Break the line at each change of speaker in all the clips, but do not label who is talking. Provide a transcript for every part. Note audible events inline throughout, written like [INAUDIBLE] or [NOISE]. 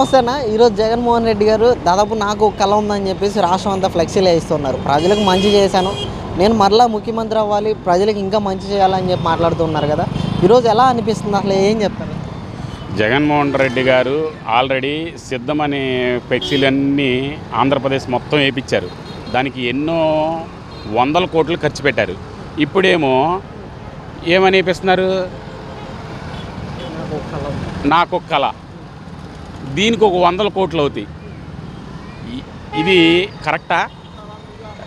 నమస్తేనా ఈరోజు జగన్మోహన్ రెడ్డి గారు దాదాపు నాకు ఒక కళ ఉందని చెప్పేసి రాష్ట్రం అంతా ఫ్లెక్సీలు వేస్తున్నారు. ప్రజలకు మంచి చేశాను. నేను మరలా ముఖ్యమంత్రి అవ్వాలి ప్రజలకు ఇంకా మంచి చేయాలని చెప్పి మాట్లాడుతున్నారు కదా. ఈరోజు ఎలా అనిపిస్తుంది అసలు? ఏం చెప్తారు?
జగన్మోహన్ రెడ్డి గారు ఆల్రెడీ సిద్ధమనే ఫ్లెక్సీలన్నీ ఆంధ్రప్రదేశ్ మొత్తం వేయించారు దానికి ఎన్నో వందల కోట్లు ఖర్చు పెట్టారు. ఇప్పుడేమో ఏమని వేపిస్తున్నారు
నాకు కళ.
దీనికి ఒక వందల కోట్లు అవుతాయి. ఇది కరెక్టా?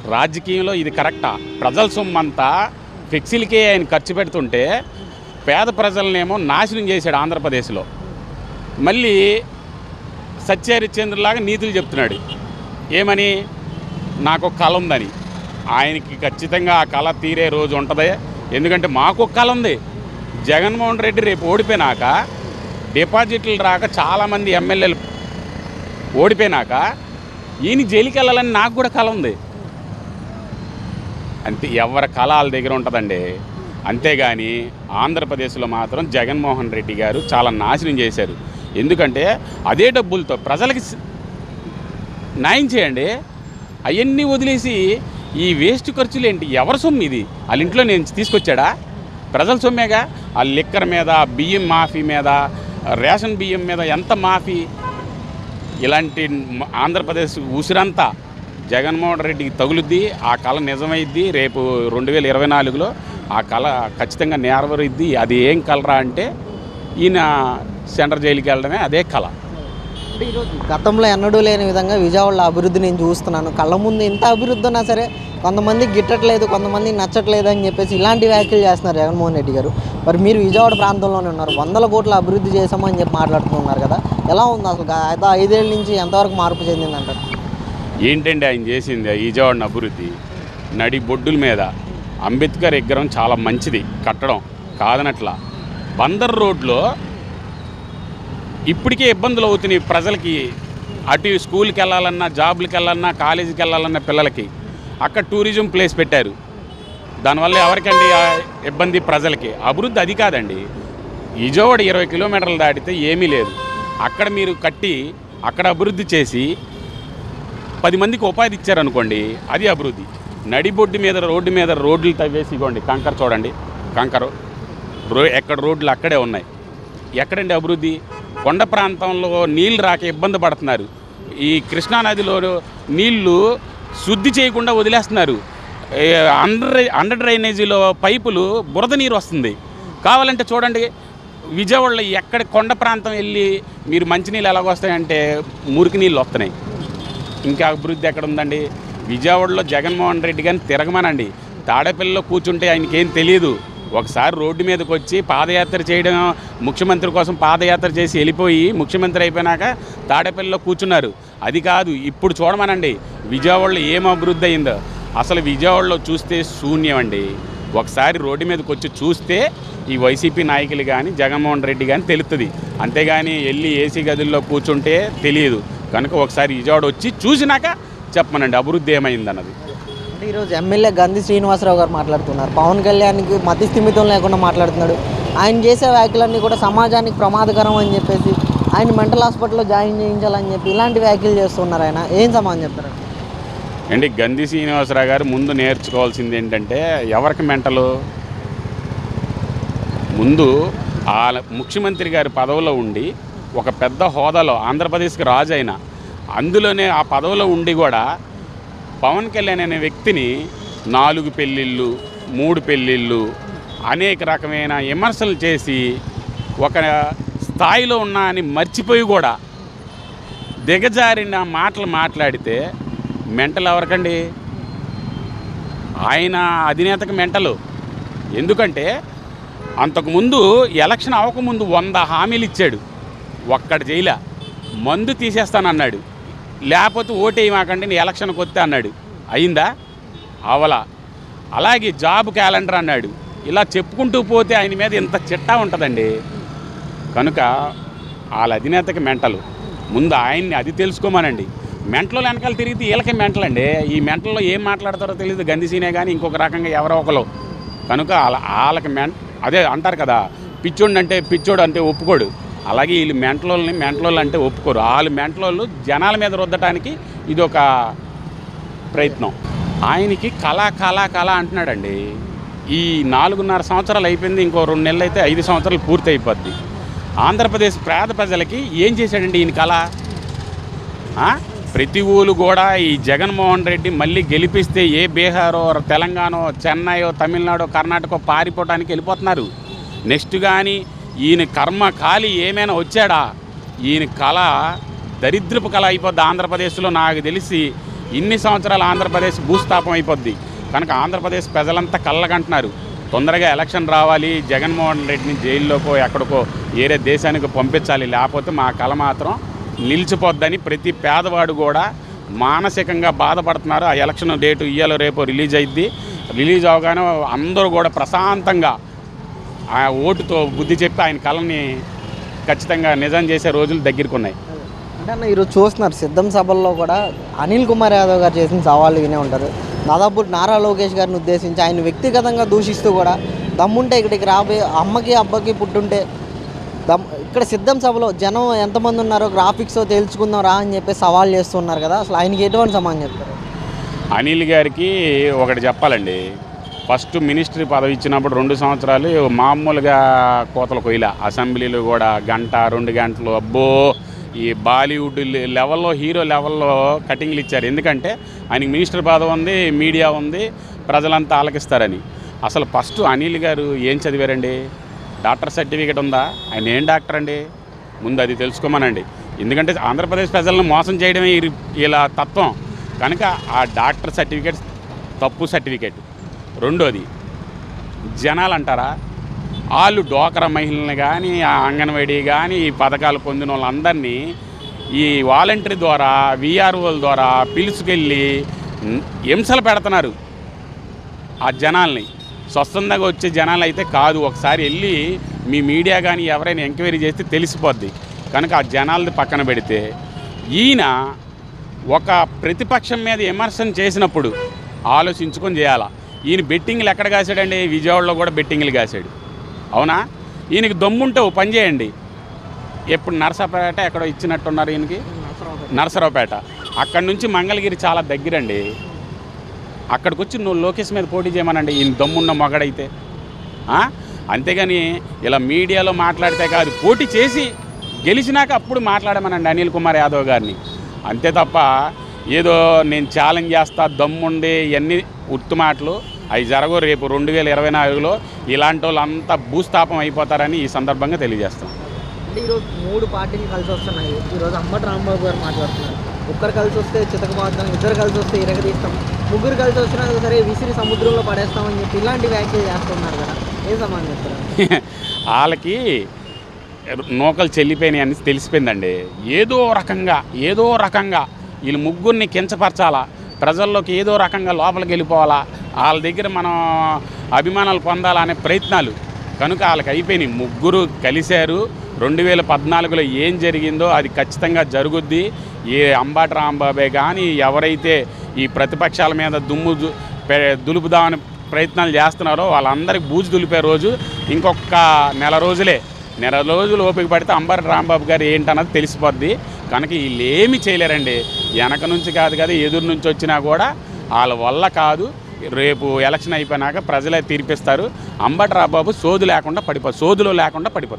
రాజకీయంలో ఇది కరెక్టా? ప్రజల సొమ్మంతా ఫ్లెక్సీలకే ఆయన ఖర్చు పెడుతుంటే పేద ప్రజలనేమో నాశనం చేశాడు ఆంధ్రప్రదేశ్లో. మళ్ళీ సత్యహరిశ్చంద్రులాగా నీతులు చెప్తున్నాడు. ఏమని? నాకు ఒక కళ ఉందని. ఆయనకి ఖచ్చితంగా ఆ కళ తీరే రోజు ఉంటుంది. ఎందుకంటే మాకు ఒక కళ ఉంది. జగన్మోహన్ రెడ్డి రేపు ఓడిపోయినాక డిపాజిట్లు రాక చాలామంది ఎమ్మెల్యేలు ఓడిపోయినాక ఈయన జైలుకి వెళ్ళాలని నాకు కూడా కళ ఉంది. అంతే ఎవరి కళ వాళ్ళ దగ్గర ఉంటుందండి. అంతేగాని ఆంధ్రప్రదేశ్లో మాత్రం జగన్మోహన్ రెడ్డి గారు చాలా నాశనం చేశారు. ఎందుకంటే అదే డబ్బులతో ప్రజలకి న్యాయం చేయండి. అవన్నీ వదిలేసి ఈ వేస్ట్ ఖర్చులు ఏంటి? ఎవరి సొమ్ము ఇది? వాళ్ళ ఇంట్లో నేను తీసుకొచ్చాడా? ప్రజల సొమ్మేగా? ఆ లిక్కర్ మీద బియ్యం మాఫీ మీద రేషన్ బియ్యం మీద ఎంత మాఫీ? ఇలాంటి ఆంధ్రప్రదేశ్ ఉసిరంతా జగన్మోహన్ రెడ్డికి తగులుద్ది ఆ కళ నిజమైద్ది రేపు రెండు వేల ఇరవై నాలుగులో ఆ కళ ఖచ్చితంగా నెరవేరుద్ది. అది ఏం కలరా అంటే ఈయన సెంట్రల్ జైలుకి వెళ్ళడమే అదే కళ.
గతంలో ఎన్నడూ లేని విధంగా విజయవాడలో అభివృద్ధి నేను చూస్తున్నాను. కళ్ళ ముందు ఎంత అభివృద్ధి ఉన్నా సరే కొంతమంది గిట్టట్లేదు కొంతమంది నచ్చట్లేదు అని చెప్పేసి ఇలాంటి వ్యాఖ్యలు చేస్తున్నారు జగన్మోహన్ రెడ్డి గారు. మరి మీరు విజయవాడ ప్రాంతంలోనే ఉన్నారు. వందల కోట్ల అభివృద్ధి చేశామని చెప్పి మాట్లాడుతున్నారు కదా. ఎలా ఉంది అసలు గత ఐదేళ్ళ నుంచి ఎంతవరకు మార్పు చెందిందంటారు?
ఏంటండి ఆయన చేసింది ఈ విజయవాడని అభివృద్ధి? నడి బొడ్డుల మీద అంబేద్కర్ విగ్రహం చాలా మంచిది కట్టడం కాదనట్లా. బందర్ రోడ్లో ఇప్పటికే ఇబ్బందులు అవుతున్నాయి ప్రజలకి. అటు స్కూల్కి వెళ్ళాలన్నా జాబ్లకి వెళ్ళాలన్నా కాలేజీకి వెళ్ళాలన్నా పిల్లలకి. అక్కడ టూరిజం ప్లేస్ పెట్టారు. దానివల్ల ఎవరికండి ఇబ్బంది ప్రజలకి? అభివృద్ధి అది కాదండి. ఇజోవాడ ఇరవై కిలోమీటర్లు దాటితే ఏమీ లేదు. అక్కడ మీరు కట్టి అక్కడ అభివృద్ధి చేసి పది మందికి ఉపాధి ఇచ్చారనుకోండి అది అభివృద్ధి. నడిబొడ్డు మీద రోడ్డు మీద రోడ్లు తవ్వేసిగోండి కంకర చూడండి. కంకర. రో ఎక్కడ రోడ్లు అక్కడే ఉన్నాయి. ఎక్కడండి అభివృద్ధి? కొండ ప్రాంతంలో నీళ్ళు రాక ఇబ్బంది పడుతున్నారు. ఈ కృష్ణానదిలో నీళ్ళు శుద్ధి చేయకుండా వదిలేస్తున్నారు. అండర్ అండర్ డ్రైనేజీలో పైపులు బురద నీరు వస్తుంది. కావాలంటే చూడండి విజయవాడలో ఎక్కడ కొండ ప్రాంతం వెళ్ళి మీరు మంచినీళ్ళు ఎలాగొస్తాయంటే మురికి నీళ్ళు వస్తున్నాయి. ఇంకా అభివృద్ధి ఎక్కడ ఉందండి? విజయవాడలో జగన్మోహన్ రెడ్డి గారిని తిరగమనండి. తాడేపల్లిలో కూర్చుంటే ఆయనకి ఏం తెలియదు ఒకసారి రోడ్డు మీదకి వచ్చి పాదయాత్ర చేయడం ముఖ్యమంత్రి కోసం పాదయాత్ర చేసి వెళ్ళిపోయి ముఖ్యమంత్రి అయిపోయినాక తాడేపల్లిలో కూర్చున్నారు. అది కాదు ఇప్పుడు చూడమనండి విజయవాడలో ఏం అభివృద్ధి అయిందో. అసలు విజయవాడలో చూస్తే శూన్యం అండి ఒకసారి రోడ్డు మీదకి వచ్చి చూస్తే ఈ వైసీపీ నాయకులు కానీ జగన్మోహన్ రెడ్డి కానీ తెలుస్తుంది అంతేగాని వెళ్ళి ఏసీ గదుల్లో కూర్చుంటే తెలియదు. కనుక ఒకసారి విజయవాడ వచ్చి చూసినాక చెప్పమనండి అభివృద్ధి ఏమైందన్నది.
అంటే ఈరోజు ఎమ్మెల్యే గంధి శ్రీనివాసరావు గారు మాట్లాడుతున్నారు. పవన్ కళ్యాణ్కి మతి స్థిమితం లేకుండా మాట్లాడుతున్నాడు. ఆయన చేసే వ్యాఖ్యలన్నీ కూడా సమాజానికి ప్రమాదకరం అని చెప్పేసి ఆయన మెంటల్ హాస్పిటల్లో జాయిన్ చేయించాలని చెప్పి ఇలాంటి వ్యాఖ్యలు చేస్తున్నారు ఆయన. ఏం సమాధానం చెప్తారు?
అండి గంధి శ్రీనివాసరావు గారు ముందు నేర్చుకోవాల్సింది ఏంటంటే ఎవరికి మెంటలు? ముందు ఆ ముఖ్యమంత్రి గారి పదవిలో ఉండి ఒక పెద్ద హోదాలో ఆంధ్రప్రదేశ్కి రాజు అయిన అందులోనే ఆ పదవిలో ఉండి కూడా పవన్ కళ్యాణ్ అనే వ్యక్తిని నాలుగు పెళ్ళిళ్ళు మూడు పెళ్ళిళ్ళు అనేక రకమైన విమర్శలు చేసి ఒక స్థాయిలో ఉన్నా అని మర్చిపోయి కూడా దిగజారిన మాటలు మాట్లాడితే మెంటల్ ఎవరికండి? ఆయన అధినేతకు మెంటలు. ఎందుకంటే అంతకుముందు ఎలక్షన్ అవ్వకముందు వంద హామీలు ఇచ్చాడు ఒక్కటి చేయలే మందు తీసేస్తానన్నాడు. లేకపోతే ఓటేయమాకండి నేను ఎలక్షన్కి వస్తే అన్నాడు. అయిందా? అవలా. అలాగే జాబ్ క్యాలెండర్ అన్నాడు. ఇలా చెప్పుకుంటూ పోతే ఆయన మీద ఇంత చిట్టా ఉంటుందండి. కనుక వాళ్ళ అధినేతకి మెంటలు. ముందు ఆయన్ని అది తెలుసుకోమనండి. మెంటలో వెనకాల తిరిగితే వీళ్ళకి మెంటలండి ఈ మెంటల్లో ఏం మాట్లాడతారో తెలియదు గందిసీనే కానీ ఇంకొక రకంగా ఎవరో ఒకరు కనుక వాళ్ళ వాళ్ళకి మెంట్ అదే అంటారు కదా పిచ్చోడు అంటే పిచ్చోడు అంటే ఒప్పుకోడు. అలాగే వీళ్ళు మెంటలోళ్ళని మెంటలోళ్ళు అంటే ఒప్పుకోరు. వాళ్ళు మెంటలోళ్ళు జనాల మీద రుద్దటానికి ఇది ఒక ప్రయత్నం. ఆయనకి కళ కళ కళ అంటున్నాడండి. ఈ నాలుగున్నర సంవత్సరాలు అయిపోయింది. ఇంకో రెండు నెలలు అయితే ఐదు సంవత్సరాలు పూర్తి అయిపోద్ది. ఆంధ్రప్రదేశ్ పేద ప్రజలకి ఏం చేశాడండి ఈయన కళ? ప్రతి ఊళ్ళు కూడా ఈ జగన్మోహన్ రెడ్డి మళ్ళీ గెలిపిస్తే ఏ బీహారో తెలంగాణో చెన్నైయో తమిళనాడో కర్ణాటక పారిపోవడానికి వెళ్ళిపోతున్నారు. నెక్స్ట్ కానీ ఈయన కర్మ ఖాళీ ఏమైనా వచ్చాడా? ఈయన కళ దరిద్రపు కళ అయిపోద్ది ఆంధ్రప్రదేశ్లో నాకు తెలిసి. ఇన్ని సంవత్సరాలు ఆంధ్రప్రదేశ్ భూస్థాపం అయిపోద్ది. కనుక ఆంధ్రప్రదేశ్ ప్రజలంతా కళ్ళకంటున్నారు. తొందరగా ఎలక్షన్ రావాలి జగన్మోహన్ రెడ్డిని జైల్లోకో ఎక్కడికో ఏరే దేశానికి పంపించాలి. లేకపోతే మా కళ మాత్రం నిలిచిపోద్దని ప్రతి పేదవాడు కూడా మానసికంగా బాధపడుతున్నారు. ఆ ఎలక్షన్ డేటు ఇయ్యాలో రేపు రిలీజ్ అయింది రిలీజ్ అవగానే అందరూ కూడా ప్రశాంతంగా ఆ ఓటుతో బుద్ధి చెప్పి ఆయన కళని ఖచ్చితంగా నిజం చేసే రోజులు దగ్గరికి ఉన్నాయి.
అంటే అన్న ఈరోజు చూస్తున్నారు సిద్ధం సభల్లో కూడా అనిల్ కుమార్ యాదవ్ గారు చేసిన సవాళ్ళు వినే ఉంటారు. దాదాపు నారా లోకేష్ గారిని ఉద్దేశించి ఆయన వ్యక్తిగతంగా దూషిస్తూ కూడా దమ్ముంటే ఇక్కడికి రాబోయే అమ్మకి అబ్బకి పుట్టుంటే ఇక్కడ సిద్ధం సభలో జనం ఎంతమంది ఉన్నారో గ్రాఫిక్స్ తేల్చుకుందాం రా అని చెప్పి సవాల్ చేస్తున్నారు కదా. అసలు ఆయనకి ఎటువంటి సమాధానం చెప్తారు?
అనిల్ గారికి ఒకటి చెప్పాలండి. ఫస్ట్ మినిస్ట్రీ పదవి ఇచ్చినప్పుడు రెండు సంవత్సరాలు మామూలుగా కోతల కొయ్యల. అసెంబ్లీలు కూడా గంట రెండు గంటలు. అబ్బో! ఈ బాలీవుడ్ లెవెల్లో హీరో లెవెల్లో కటింగ్లు ఇచ్చారు. ఎందుకంటే ఆయనకి మినిస్టర్ పదవి ఉంది మీడియా ఉంది ప్రజలంతా ఆలకిస్తారని. అసలు ఫస్ట్ అనిల్ గారు ఏం చదివారండి? డాక్టర్ సర్టిఫికేట్ ఉందా? ఆయన ఏం డాక్టర్ అండి? ముందు అది తెలుసుకోమనండి. ఎందుకంటే ఆంధ్రప్రదేశ్ ప్రజలను మోసం చేయడమే ఇలా తత్వం. కనుక ఆ డాక్టర్ సర్టిఫికేట్ తప్పు సర్టిఫికేట్. రెండోది జనాలు అంటారా వాళ్ళు డోకర మహిళల్ని కానీ ఆ అంగన్వాడీ కానీ ఈ పథకాలు పొందిన వాళ్ళందరినీ ఈ వాలంటరీ ద్వారా విఆర్ఓల ద్వారా పిలుచుకెళ్ళి హింసలు పెడుతున్నారు ఆ జనాల్ని. స్వచ్ఛందంగా వచ్చే జనాలు అయితే కాదు. ఒకసారి వెళ్ళి మీ మీడియా కానీ ఎవరైనా ఎంక్వైరీ చేస్తే తెలిసిపోద్ది. కనుక ఆ జనాలది పక్కన పెడితే ఈయన ఒక ప్రతిపక్షం మీద విమర్శన చేసినప్పుడు ఆలోచించుకొని చేయాలా. ఈయన బెట్టింగ్లు ఎక్కడ కాసాడండి విజయవాడలో కూడా బెట్టింగ్లు కాసాడు అవునా? ఈయనకి దమ్ముంటే ఓ పని చేయండి. ఎప్పుడు నరసరావుపేట ఎక్కడో ఇచ్చినట్టున్నారు ఈయనకి? నరసరావుపేట. అక్కడి నుంచి మంగళగిరి చాలా దగ్గరండి. అక్కడికి వచ్చి నువ్వు లోకేష్ మీద పోటీ చేయమనండి ఈయన దమ్మున్న మగడైతే. అంతేగాని ఇలా మీడియాలో మాట్లాడితే కాదు పోటీ చేసి గెలిచినాక అప్పుడు మాట్లాడమనండి అనిల్ కుమార్ యాదవ్ గారిని. అంతే తప్ప ఏదో నేను ఛాలెంజ్ చేస్తా దమ్ముండి ఇవన్నీ ఉత్తు మాటలు అవి జరగవు. రేపు రెండు వేల ఇరవై నాలుగులో ఇలాంటి వాళ్ళు అంతా భూస్థాపం అయిపోతారని ఈ సందర్భంగా తెలియజేస్తాం
అంటే ఈరోజు మూడు పార్టీలు కలిసి వస్తున్నాయి. ఈరోజు అమ్మటి రాంబాబు గారు మాట్లాడుతున్నారు. ఒక్కరు కలిసి వస్తే చితకబాద్దాం ఇద్దరు కలిసి వస్తే ఇరగదీస్తాం. ముగ్గురు కలిసి వచ్చినా సరే విసిరి సముద్రంలో పడేస్తామని చెప్పి ఇలాంటి వ్యాఖ్యలు చేస్తున్నారు కదా. ఏ సమాధానం చెప్తారు? [LAUGHS]
వాళ్ళకి నూకలు చెల్లిపోయినాయి అని తెలిసిపోయిందండి. ఏదో రకంగా ఏదో రకంగా వీళ్ళు ముగ్గురిని కించపరచాలా? ప్రజల్లోకి ఏదో రకంగా లోపలికి వెళ్ళిపోవాలా? వాళ్ళ దగ్గర మనం అభిమానాలు పొందాలా అనే ప్రయత్నాలు కనుక వాళ్ళకి అయిపోయినాయి. ముగ్గురు కలిశారు. రెండు వేల పద్నాలుగులో ఏం జరిగిందో అది ఖచ్చితంగా జరుగుద్ది. ఏ అంబాటి రాంబాబే కానీ ఎవరైతే ఈ ప్రతిపక్షాల మీద దుమ్ము దులుపుదామని ప్రయత్నాలు చేస్తున్నారో వాళ్ళందరికీ బూజు దులిపే రోజు ఇంకొక నెల రోజులే. నెల రోజులు ఓపిక పడితే అంబర్ రాంబాబు గారు ఏంటన్నది తెలిసిపోద్ది. కనుక వీళ్ళేమి చేయలేరండి. వెనక నుంచి కాదు కదా ఎదురు నుంచి వచ్చినా కూడా వాళ్ళ వల్ల కాదు. రేపు ఎలక్షన్ అయిపోయినాక ప్రజలే తీర్పిస్తారు. అంబటి రాంబాబు సోదు లేకుండా పడిపో సోదులో లేకుండా పడిపోతారు